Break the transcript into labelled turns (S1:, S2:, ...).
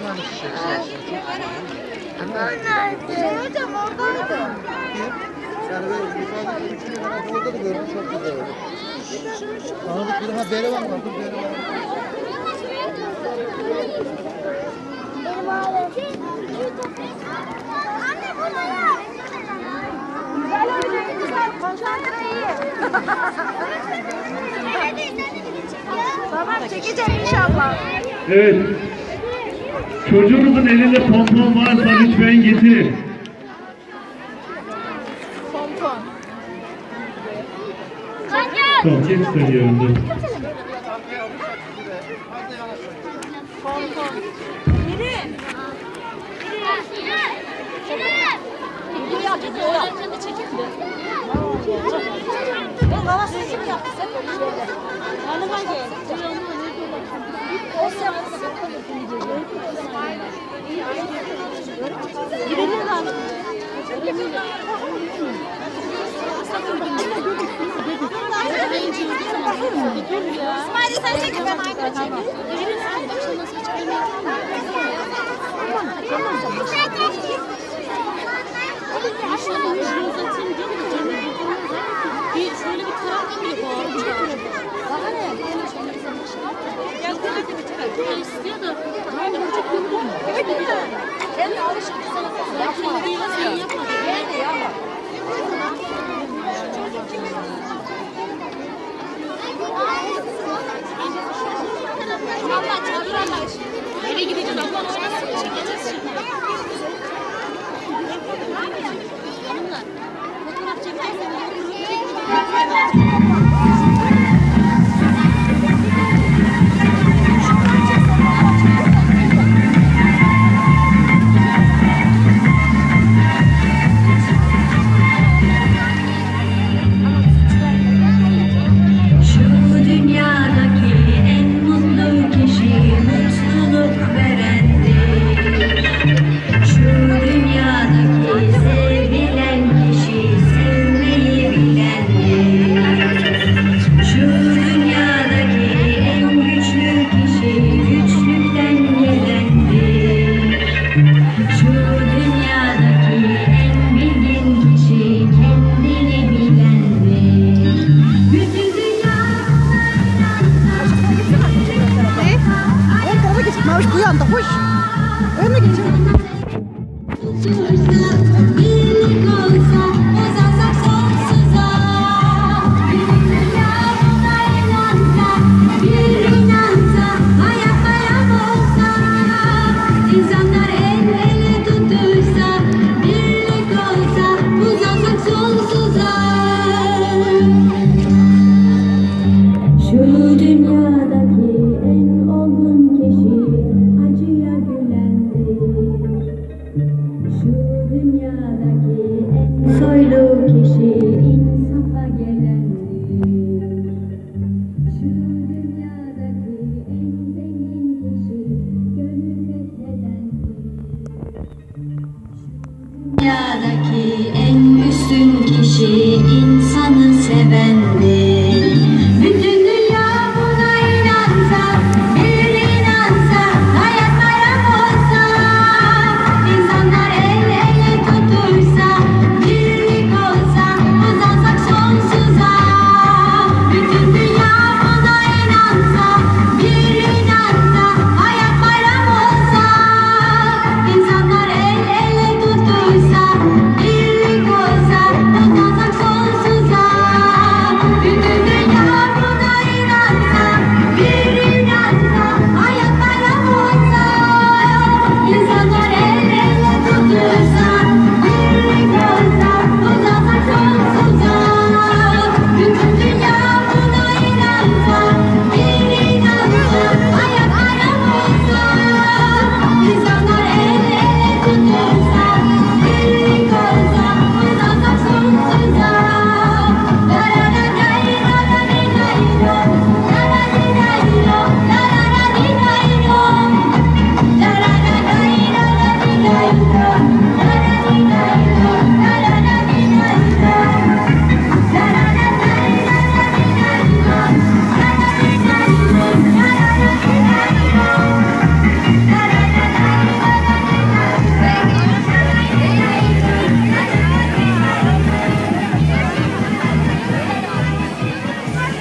S1: satıyor.
S2: Şey hocam oradaydı.
S1: Yani böyle yukarıdaki üçünü ben orada da gördüm çok güzel oldu. Tanıdık bir ha beri var mı? Dur beri var.
S2: Benim ağrım. Anne burada ya. Güzel oynuyor, güzel. Konsantre iyi. Tamam çekeceğim inşallah.
S3: Evet. Çocuğunuzun elinde pompon varsa lütfen getirin.
S2: Pompon.
S3: Tamam, geç söylüyorum. dur.
S2: Pompon. Biri. Baba seçim yaptı. Sen de şöyle. Yanıma gel. İsmail'i sen çekin ben Aykut'u çekeyim.
S4: Bir şöyle bir taraf bile bağırıyor. Gel gel gel. İstiyor da. Ben burcu kurdum.
S2: Kendi alışık sana
S4: Yapma. Yapma. Eve gideceğiz. Abla
S2: Maviş bu yanda hoş. Önüne geçin.
S5: Dünyadaki en üstün kişi